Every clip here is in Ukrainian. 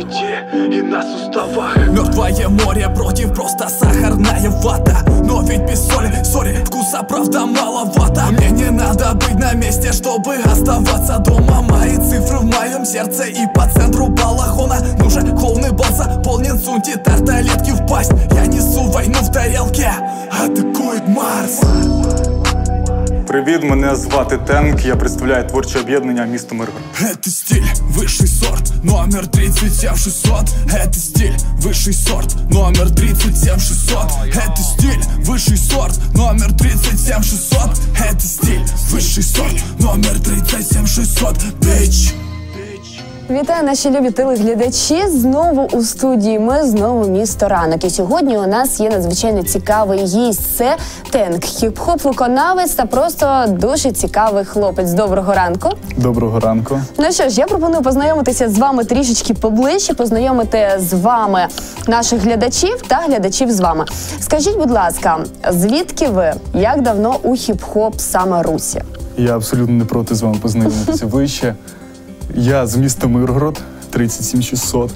памяти и на суставах Мертвое море против просто сахарная вата. Но ведь без соли, соли, вкуса правда маловато. Мне не надо быть на месте, чтобы оставаться дома. Мои цифры в моем сердце и по центру балахона. Нужен клоуны бол заполнен сунти тарталетки в пасть. Я несу войну в тарелке, атакует Марс Привіт, мене звати Тенк. Я представляю творче об'єднання місто Миргород. Это стиль, высший сорт, номер 37600 Это стиль, высший сорт, номер 37600 Это стиль, высший сорт, номер 37600 Это стиль, высший сорт, номер 37600 Bitch Вітаю, наші любі телеглядачі. Знову у студії. Ми знову місто ранок. І сьогодні у нас є надзвичайно цікавий гість. Це Тенк, хіп-хоп виконавець та просто дуже цікавий хлопець. Доброго ранку. Доброго ранку. Ну що ж, я пропоную познайомитися з вами трішечки поближче, познайомити з вами наших глядачів та глядачів з вами. Скажіть, будь ласка, звідки ви? Як давно у хіп-хоп саме Русі? Я абсолютно не проти з вами познайомитися вище. Я з міста Миргород, 37600.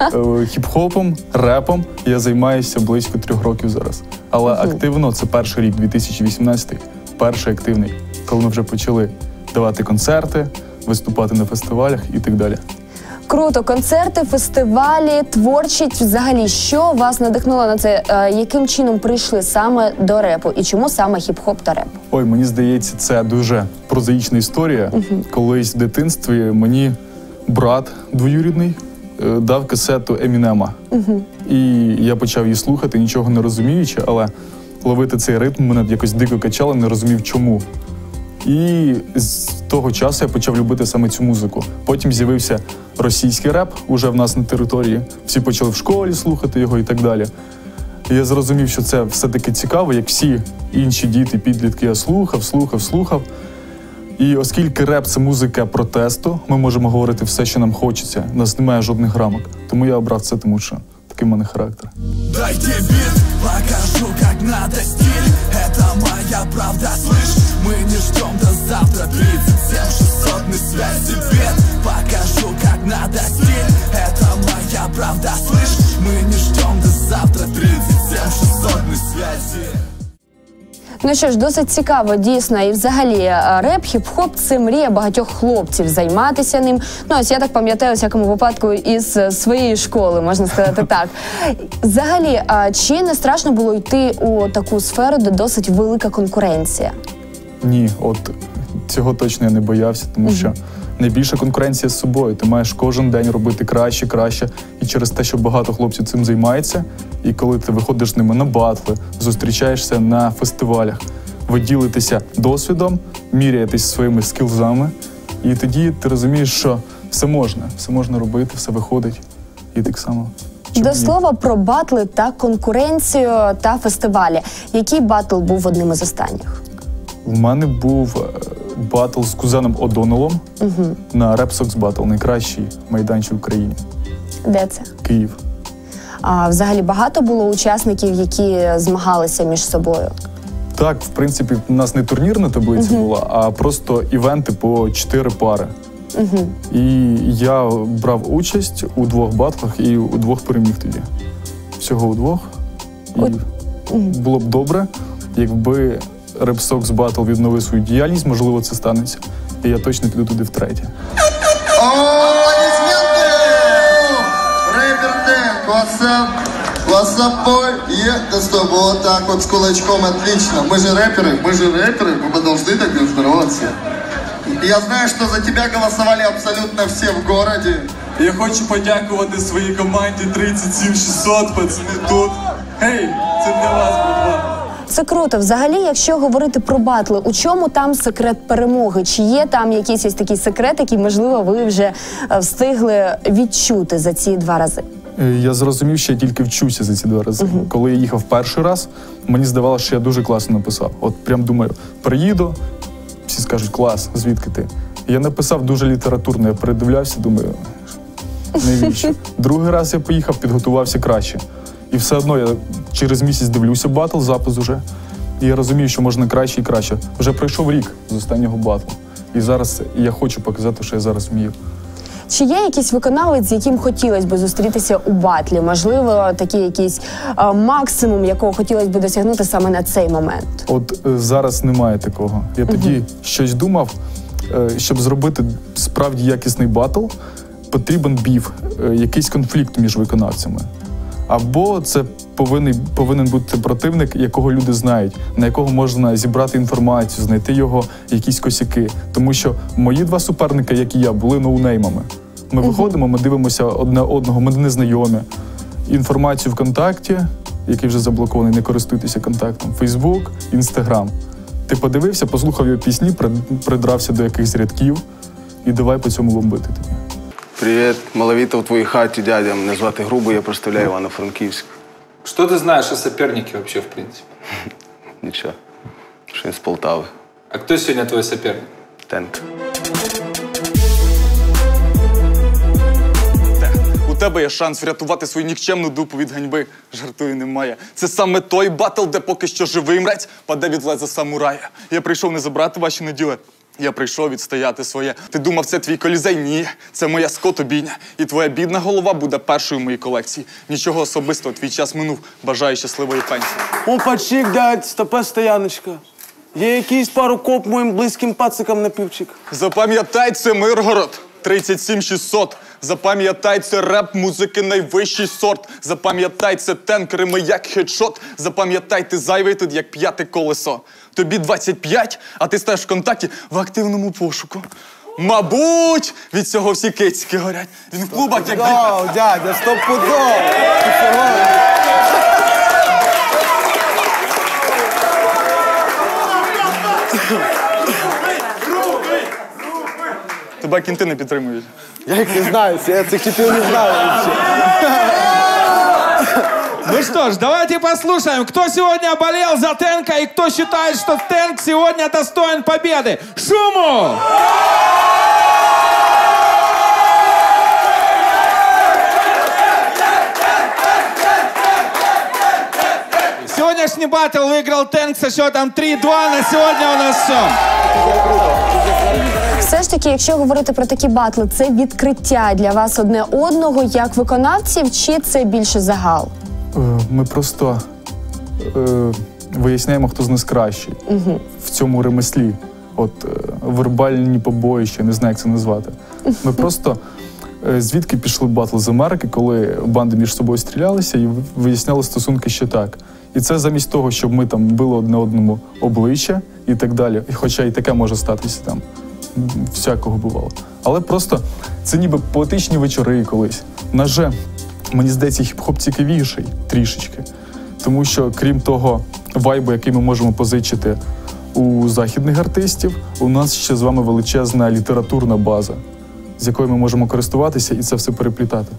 Е, Хіп-хопом, репом я займаюся близько трьох років зараз. Але активно це перший рік, 2018, перший активний, коли ми вже почали давати концерти, виступати на фестивалях і так далі. Круто, концерти, фестивалі, творчість. Взагалі, що вас надихнуло на це? Е, яким чином прийшли саме до репу? І чому саме хіп-хоп та реп? Ой, мені здається, це дуже прозаїчна історія. Колись в дитинстві мені брат двоюрідний е, дав касету Емінема. І я почав її слухати, нічого не розуміючи, але ловити цей ритм мене якось дико качало, не розумів чому. І з того часу я почав любити саме цю музику. Потім з'явився російський реп уже в нас на території. Всі почали в школі слухати його і так далі. Я зрозумів, що це все-таки цікаво, як всі інші діти, підлітки, я слухав, слухав, слухав. І оскільки реп це музика протесту, ми можемо говорити все, що нам хочеться. У нас немає жодних рамок. Тому я обрав це, тому що такий в мене характер. Дайте бит, покажу, как надо стиль Ну що ж, досить цікаво, дійсно, і взагалі е, реп, хіп-хоп це мрія багатьох хлопців займатися ним. Ну ось я так пам'ятаю, у всякому випадку із е, своєї школи, можна сказати так. Взагалі, а чи не страшно було йти у таку сферу, де досить велика конкуренція? Ні, от цього точно я не боявся, тому що найбільша конкуренція з собою. Ти маєш кожен день робити краще, краще. І через те, що багато хлопців цим займається, і коли ти виходиш з ними на батли, зустрічаєшся на фестивалях, ви ділитеся досвідом, міряєтесь своїми скілзами, і тоді ти розумієш, що все можна, все можна робити, все виходить. І так само. чому До ні? слова про батли та конкуренцію та фестивалі. Який батл був одним із останніх? В мене був е, батл з кузеном Одонелом на Rap Sox Battle, найкращий майданчик в Україні. Де це? Київ. А взагалі багато було учасників, які змагалися між собою. Так, в принципі, у нас не турнірна таблиця була, а просто івенти по чотири пари. І я брав участь у двох батлах і у двох переміг тоді. Всього у двох. І було б добре, якби Репсокс Батл відновив свою діяльність, можливо, це станеться. І я точно піду туди втретє. Аплодисменты! Рэпер Дэн, WhatsApp, WhatsApp boy, е, да стоп, вот так вот с кулачком, отлично. Мы же рэперы, мы же рэперы, мы должны так здороваться. И Я знаю, что за тебя голосовали абсолютно все в городе. Я хочу подякувати своїй команді 37600, пацани тут. Гей, це для вас, братва. Це круто. Взагалі, якщо говорити про батли, у чому там секрет перемоги? Чи є там якийсь ось такий секрет, який можливо ви вже е, встигли відчути за ці два рази? Е, Я зрозумів, що я тільки вчуся за ці два рази. Коли я їхав перший раз, мені здавалося, що я дуже класно написав. От прям думаю, приїду, всі скажуть, клас, звідки ти? Я написав дуже літературно, я передивлявся, думаю, навіщо? Другий раз я поїхав, підготувався краще. І все одно я через місяць дивлюся батл, запис уже. І я розумію, що можна краще і краще. Вже пройшов рік з останнього батлу. І зараз я хочу показати, що я зараз вмію. Чи є якийсь виконавець, з яким хотілося б зустрітися у батлі? Можливо, такий якийсь е, максимум, якого хотілося б досягнути саме на цей момент? От е, зараз немає такого. Я тоді щось думав, е, щоб зробити справді якісний батл, потрібен бів, е, якийсь конфлікт між виконавцями. Або це повинен, повинен бути противник, якого люди знають, на якого можна зібрати інформацію, знайти його якісь косяки. Тому що мої два суперники, як і я, були ноунеймами. Ми виходимо, ми дивимося одне одного, ми не знайомі. Інформацію ВКонтакті, який вже заблокований, не користуйтеся контактом. Фейсбук, Інстаграм. Ти подивився, послухав його пісні, придрався до якихось рядків і давай по цьому ломбити тобі. Привіт, маловіта у твоїй хаті, дядя. Мене звати Грубо, я представляю Івано-Франківськ. Что ты знаешь о сопернике вообще, в принципе? Нічого. Що він з Полтави. А кто сегодня твой соперник? Тент. У тебе є шанс врятувати свою нікчемну дупу від ганьби. Жартую немає. Це саме той батл, де поки що живий мрець паде від леза самурая. Я прийшов не забрати ваші наділи. Я прийшов відстояти своє. Ти думав, це твій колізей? Ні, це моя скотобійня. І твоя бідна голова буде першою в моїй колекції. Нічого особистого, твій час минув. Бажаю щасливої пенсії. Опачік, дядь, стопе стояночка. Є якийсь пару коп моїм близьким пацикам на півчик. Запам'ятай, це Миргород. 37600. Запам'ятай, це реп музики найвищий сорт. Запам'ятай, це тенкерами як хедшот. Запам'ятай, ти зайвий тут як п'яте колесо. Тобі 25, а ти стаєш в контакті в активному пошуку. Мабуть, від цього всі кицьки горять. Він в клубах як О, дядя, стопудово. тебе кінти не підтримують. Я їх не знаю, я цих типів не знаю. Ну что ж, давайте послушаем, кто сегодня болел за Тенка и кто считает, что Тенк сегодня достоин победы. Шуму! Сегодняшний батл выиграл Тенк со счетом 3-2. На сегодня у нас все. Все ж таки, якщо говорити про такі батли, це відкриття для вас одне одного як виконавців, чи це більше загал? Е, Ми просто е, виясняємо, хто з нас кращий в цьому ремеслі. От е, вербальні побоїща, не знаю, як це назвати. Ми просто е, звідки пішли батли з Америки, коли банди між собою стрілялися і виясняли стосунки ще так. І це замість того, щоб ми там били одне одному обличчя і так далі. І Хоча і таке може статися там. Всякого бувало. Але просто це ніби поетичні вечори колись. На же, мені здається, хіп-хоп цікавіший трішечки. Тому що, крім того вайбу, який ми можемо позичити у західних артистів, у нас ще з вами величезна літературна база, з якою ми можемо користуватися і це все переплітати.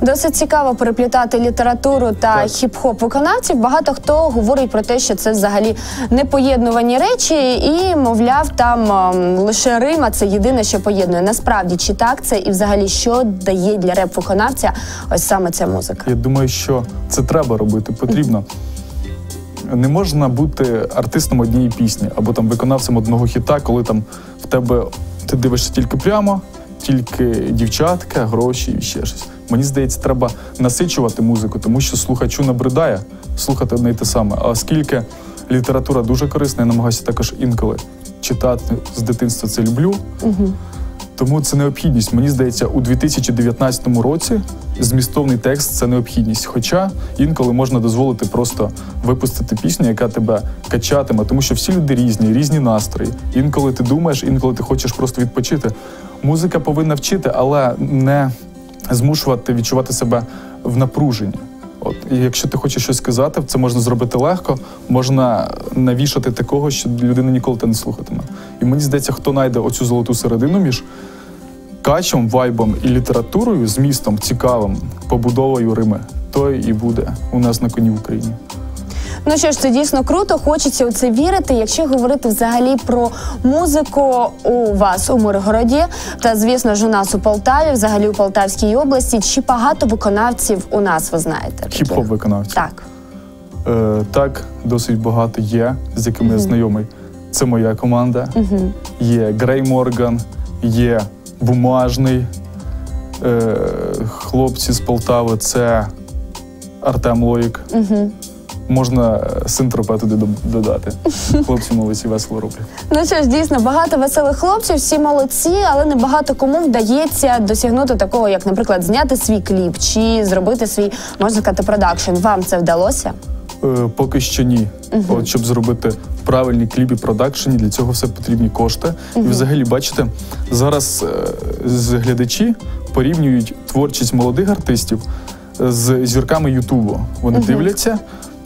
Досить цікаво переплітати літературу та хіп-хоп виконавців. Багато хто говорить про те, що це взагалі непоєднувані речі, і мовляв, там ем, лише Рима це єдине, що поєднує. Насправді, чи так це і взагалі що дає для реп-виконавця ось саме ця музика? Я думаю, що це треба робити, потрібно. Не можна бути артистом однієї пісні або там виконавцем одного хіта, коли там в тебе ти дивишся тільки прямо, тільки дівчатка, гроші і ще щось. Мені здається, треба насичувати музику, тому що слухачу набридає слухати одне й те саме. А оскільки література дуже корисна, я намагаюся також інколи читати з дитинства це люблю. Тому це необхідність. Мені здається, у 2019 році змістовний текст це необхідність. Хоча інколи можна дозволити просто випустити пісню, яка тебе качатиме, тому що всі люди різні, різні настрої. Інколи ти думаєш, інколи ти хочеш просто відпочити. Музика повинна вчити, але не змушувати відчувати себе в напруженні. От і якщо ти хочеш щось сказати, це можна зробити легко, можна навішати такого, що людина ніколи те не слухатиме. І мені здається, хто знайде оцю золоту середину між качем, вайбом і літературою, змістом цікавим, побудовою Рими, той і буде у нас на коні в Україні. Ну що ж, це дійсно круто. Хочеться у це вірити. Якщо говорити взагалі про музику у вас у Миргороді, та звісно ж у нас у Полтаві, взагалі у Полтавській області, чи багато виконавців у нас ви знаєте? Хіп-хоп виконавці. Так. Е, так, досить багато є, з якими я знайомий. це моя команда. Є Грей Морган, є Бумажний. Е, хлопці з Полтави це Артем Лоїк. Можна е, синтропе туди дод- додати. Хлопці молодці, весело роблять. Ну що ж, дійсно, багато веселих хлопців, всі молодці, але не багато кому вдається досягнути такого, як, наприклад, зняти свій кліп чи зробити свій, можна сказати, продакшн. Вам це вдалося? Е, Поки що ні. От щоб зробити правильні кліпи продакшені, для цього все потрібні кошти. І взагалі, бачите, зараз е, з глядачі порівнюють творчість молодих артистів з зірками Ютубу. Вони дивляться,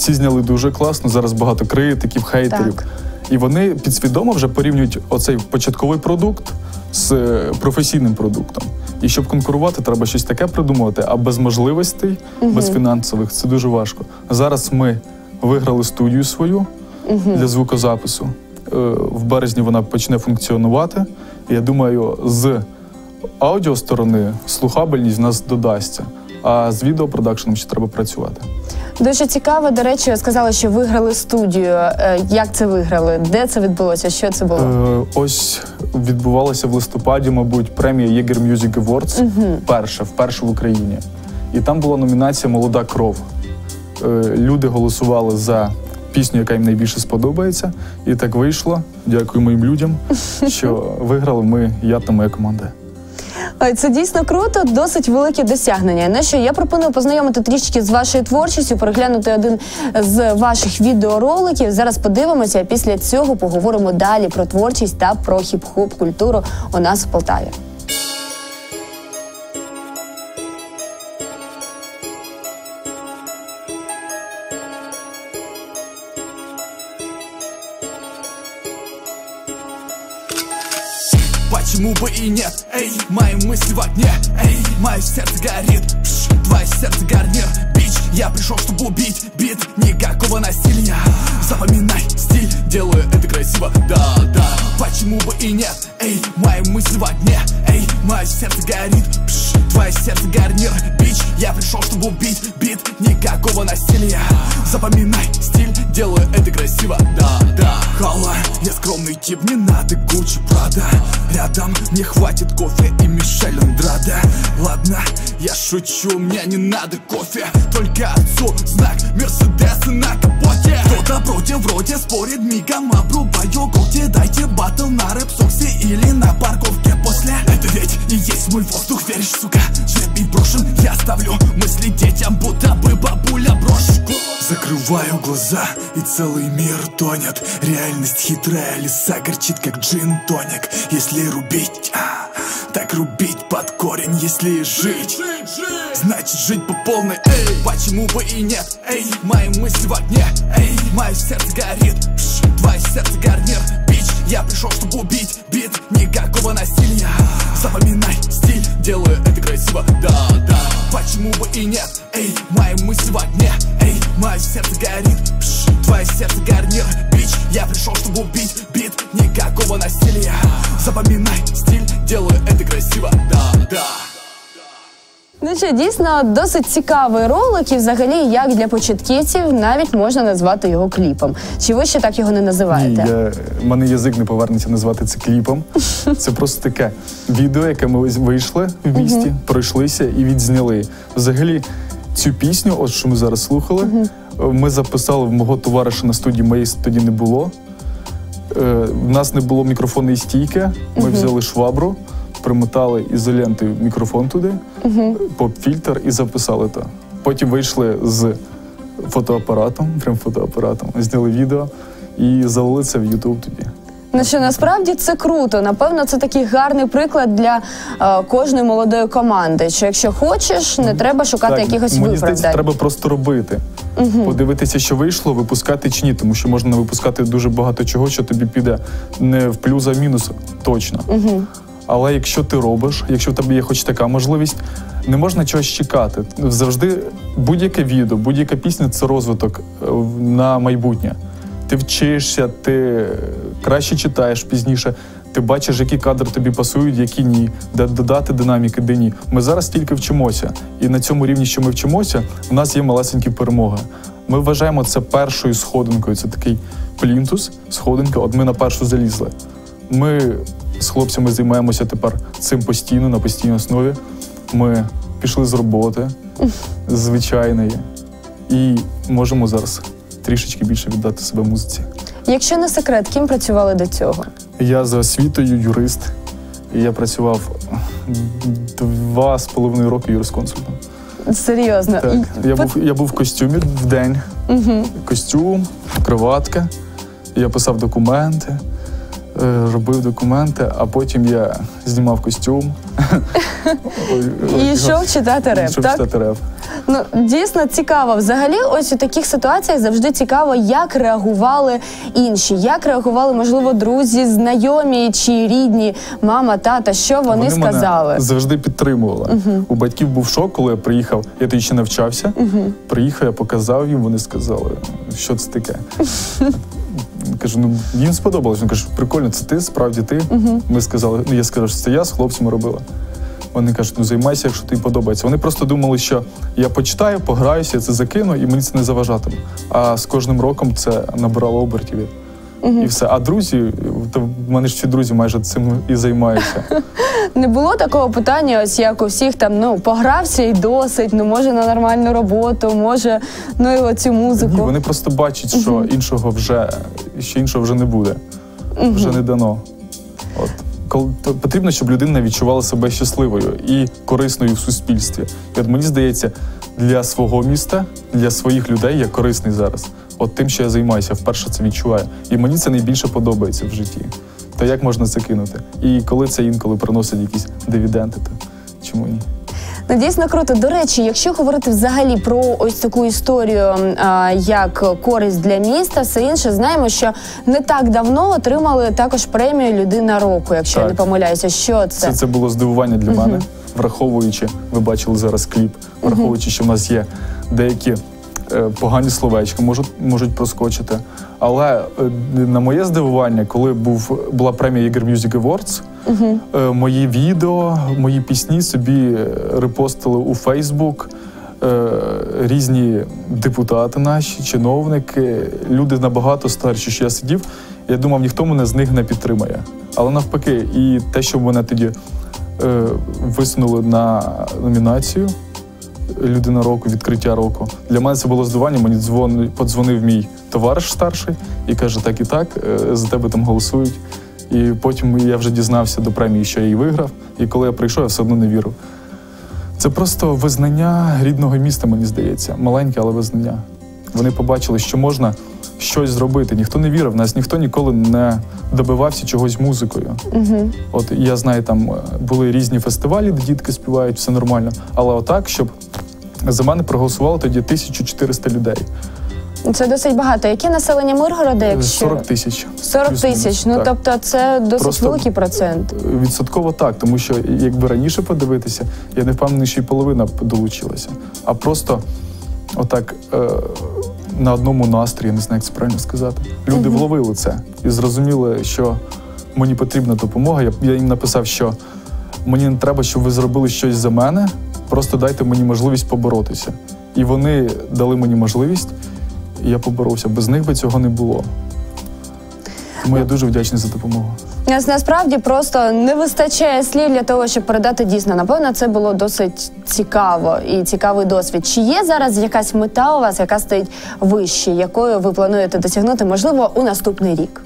ці зняли дуже класно. Зараз багато критиків, хейтерів. Так. І вони підсвідомо вже порівнюють оцей початковий продукт з е, професійним продуктом. І щоб конкурувати, треба щось таке придумувати, а без можливостей, без фінансових це дуже важко. Зараз ми виграли студію свою для звукозапису. Е, В березні вона почне функціонувати. І я думаю, з аудіосторони слухабельність в нас додасться. А з відеопродакшеном ще треба працювати. Дуже цікаво, до речі, сказали, що виграли студію. Е, Як це виграли? Де це відбулося? Що це було? Е, ось відбувалася в листопаді, мабуть, премія Jaeger Music Awards. Перша, вперше в Україні. І там була номінація Молода кров. Е, люди голосували за пісню, яка їм найбільше сподобається. І так вийшло. Дякую моїм людям, що виграли ми, я та моя команда. Це дійсно круто, досить велике досягнення. На що, я пропоную познайомити трішки з вашою творчістю, переглянути один з ваших відеороликів. Зараз подивимося, після цього поговоримо далі про творчість та про хіп-хоп культуру у нас в Полтаві. Почему бы и нет? Эй, мои мысли в огне. Эй, мое сердце горит. Пш, Твое сердце гарнир. Бич, я пришел, чтобы убить Бит, никакого насилия. Запоминай стиль, делаю это красиво. Да, да, почему бы и нет? Эй, мои мысли в огне. Эй, мое сердце горит. Пш, Твое сердце гарнир. Бич, я пришел, чтобы убить Бит, никакого насилия. Запоминай стиль, делаю это красиво. Да, да, Хала, я скромный тип, не надо Гуччи, Прада Рядом не хватит кофе и Мишель Андрада Ладно, я шучу, мне не надо кофе. Только отцу знак Мерседеса на капоте. Кто-то против вроде спорит, мигом обрубаю когти Дайте батл на рэп-соксе или на парковке после. Это ведь и есть мой воздух, веришь, сука? Жребий брошен, я ставлю мысли детям, будто бы бабуля брошку Закрываю глаза, и целый мир тонет. Реальность хитрая, лиса горчит, как джин-тоник Если рубить, а, так рубить под корень. Если жить, значит жить по полной. Эй, почему бы и нет? Эй, мои мысли в огне. Эй, мое сердце горит. Пш, Твое сердце гарнир. Бич, я пришел, чтобы убить делаю это красиво. Да, да, почему бы и нет? Эй, мои мысли в огне. Эй, мое сердце горит. Пш, Твое сердце гарнир. Бич, я пришел, чтобы убить Бит, никакого насилия. Запоминай Ну дійсно досить цікавий ролик, і взагалі як для початківців навіть можна назвати його кліпом. Чи ви ще так його не Ні, називаєте? я, мене язик не повернеться назвати це кліпом. Це просто таке відео, яке ми вийшли в місті, пройшлися і відзняли. Взагалі, цю пісню, от що ми зараз слухали, ми записали в мого товариша на студії, моєї тоді не було. Е, в нас не було мікрофонної стійки. Ми взяли швабру, примотали ізолентою мікрофон туди, поп-фільтр і записали то. Потім вийшли з фотоапаратом, прям фотоапаратом, зняли відео і залили це в Ютуб тоді. Ну що насправді це круто. Напевно, це такий гарний приклад для е, кожної молодої команди. Що якщо хочеш, не треба шукати якихось мені здається, треба просто робити. Подивитися, що вийшло, випускати чи ні, тому що можна випускати дуже багато чого, що тобі піде не в плюс, а в мінус точно. Але якщо ти робиш, якщо в тебе є хоч така можливість, не можна чогось чекати. Завжди будь-яке відео, будь-яка пісня це розвиток е, на майбутнє. Ти вчишся, ти краще читаєш пізніше. Ти бачиш, які кадри тобі пасують, які ні, де додати динаміки, де ні. Ми зараз тільки вчимося, і на цьому рівні, що ми вчимося, у нас є малесенькі перемоги. Ми вважаємо це першою сходинкою. Це такий плінтус, сходинка, от ми на першу залізли. Ми з хлопцями займаємося тепер цим постійно, на постійній основі. Ми пішли з роботи звичайної і можемо зараз трішечки більше віддати себе музиці. Якщо не секрет, ким працювали до цього? Я за освітою юрист, і я працював два з половиною роки юрисконсультом. Серйозно. Так, я був, я був в костюмі в день. Костюм, кроватка. Я писав документи, робив документи, а потім я знімав костюм. І йшов читати реп, так? читати реп. Ну дійсно цікаво. Взагалі, ось у таких ситуаціях завжди цікаво, як реагували інші, як реагували, можливо, друзі, знайомі чи рідні, мама, тата, що вони, сказали. Мене завжди підтримували. У батьків був шок, коли я приїхав. Я тоді ще навчався. Приїхав, я показав їм, вони сказали, що це таке. Кажу, ну їм сподобалось. Він каже, прикольно, це ти, справді ти. Ми сказали, ну я сказав, що це я з хлопцями робила. Вони кажуть, ну займайся, якщо тобі подобається. Вони просто думали, що я почитаю, пограюся, я це закину, і мені це не заважатиме. А з кожним роком це набирало обертів. І все. А друзі, то в мене ж всі друзі майже цим і займаються. Не було такого питання, ось як у всіх там ну погрався і досить. Ну може на нормальну роботу, може ну і оцю музику. Ні, вони просто бачать, що іншого вже що іншого вже не буде, вже не дано. От коли потрібно, щоб людина відчувала себе щасливою і корисною в суспільстві. І от мені здається, для свого міста, для своїх людей я корисний зараз. От тим, що я займаюся, вперше це відчуваю. І мені це найбільше подобається в житті. То як можна це кинути? І коли це інколи приносить якісь дивіденди, то чому ні? Ну, дійсно круто. До речі, якщо говорити взагалі про ось таку історію, а, як користь для міста, все інше, знаємо, що не так давно отримали також премію Людина року, якщо я не помиляюся. Що це? Це, це було здивування для мене, враховуючи, ви бачили зараз кліп, враховуючи, що в нас є деякі погані словечка, можуть, можуть проскочити. Але е, на моє здивування, коли був, була премія Yeager Music Awards, е, мої відео, мої пісні собі е, репостили у Фейсбук. е, Різні депутати наші, чиновники, люди набагато старші, що я сидів. Я думав, ніхто мене з них не підтримає. Але навпаки, і те, що мене тоді е, висунули на номінацію Людина року, відкриття року. Для мене це було здивування. Мені дзвон, подзвонив мій товариш старший і каже: так і так, е, за тебе там голосують. І потім я вже дізнався до премії, що я її виграв. І коли я прийшов, я все одно не вірив. Це просто визнання рідного міста, мені здається. Маленьке, але визнання. Вони побачили, що можна щось зробити. Ніхто не вірив, нас ніхто ніколи не добивався чогось музикою. От я знаю, там е, були різні фестивалі, де дітки співають, все нормально. Але отак, щоб за мене проголосувало тоді 1400 людей. Це досить багато. Яке населення Миргорода? Якщо 40 тисяч. 40 тисяч. Ну так. тобто, це досить Просто- великий процент. Відсотково так, тому що якби раніше подивитися, я не впевнений, що і половина б долучилася. А просто отак е, на одному настрої, не знаю, як це правильно сказати. Люди вловили це і зрозуміли, що мені потрібна допомога. Я, я їм написав, що мені не треба, щоб ви зробили щось за мене, просто дайте мені можливість поборотися. І вони дали мені можливість, і я поборовся. Без них би цього не було. Тому я дуже вдячний за допомогу. Нас насправді просто не вистачає слів для того, щоб передати дійсно. Напевно, це було досить цікаво і цікавий досвід. Чи є зараз якась мета у вас, яка стоїть вище, якою ви плануєте досягнути, можливо, у наступний рік?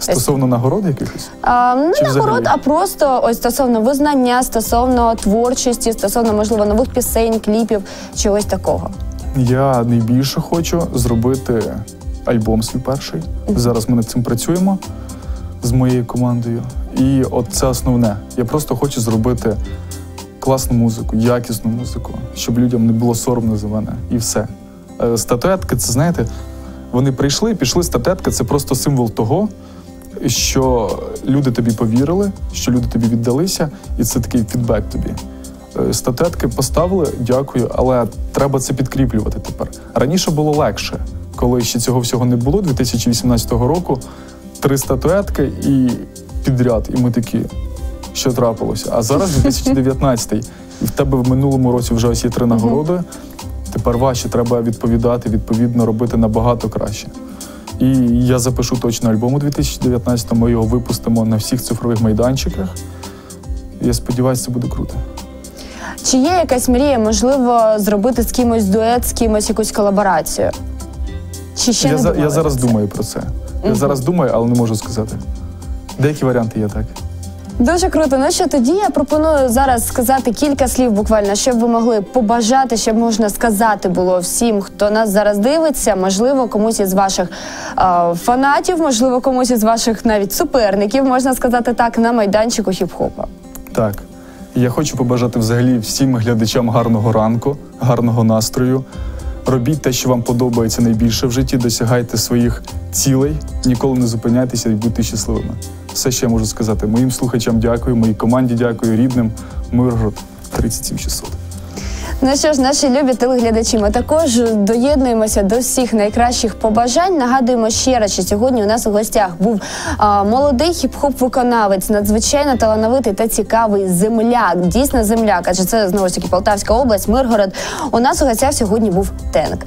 Стосовно нагород якихось? А, не Чи нагород, взагалі? а просто ось стосовно визнання, стосовно творчості, стосовно можливо нових пісень, кліпів, чогось такого. Я найбільше хочу зробити альбом свій перший. Зараз ми над цим працюємо з моєю командою. І от це основне. Я просто хочу зробити класну музику, якісну музику, щоб людям не було соромно за мене. І все. Е, Статуетки, це знаєте, вони прийшли, пішли. Статуетка це просто символ того, що люди тобі повірили, що люди тобі віддалися, і це такий фідбек тобі. Е, Статуетки поставили, дякую, але треба це підкріплювати тепер. Раніше було легше, коли ще цього всього не було, 2018 року. Три статуетки і підряд. І ми такі, що трапилося. А зараз 2019 і в тебе в минулому році вже ось є три нагороди. Тепер важче треба відповідати, відповідно робити набагато краще. І я запишу точно альбом у 2019-му. Ми його випустимо на всіх цифрових майданчиках. Я сподіваюся, це буде круто. Чи є якась мрія, можливо, зробити з кимось дует, з кимось якусь колаборацію? Чи ще я, не за- думали я зараз це? думаю про це. Я зараз думаю, але не можу сказати. Деякі варіанти є так. Дуже круто. Ну що тоді я пропоную зараз сказати кілька слів буквально, щоб ви могли побажати, щоб можна сказати було всім, хто нас зараз дивиться. Можливо, комусь із ваших е, фанатів, можливо, комусь із ваших навіть суперників, можна сказати так, на майданчику хіп-хопа. Так. Я хочу побажати взагалі всім глядачам гарного ранку, гарного настрою. Робіть те, що вам подобається найбільше в житті, досягайте своїх цілей, ніколи не зупиняйтеся і будьте щасливими. Все, що я можу сказати. Моїм слухачам дякую, моїй команді дякую, рідним. Миргород 37600. Ну що ж, наші любі телеглядачі, ми також доєднуємося до всіх найкращих побажань. Нагадуємо ще раз, що сьогодні у нас у гостях був а, молодий хіп-хоп-виконавець, надзвичайно талановитий та цікавий земляк. Дійсно земляк, адже це знову ж таки Полтавська область, Миргород. У нас у гостях сьогодні був Тенк.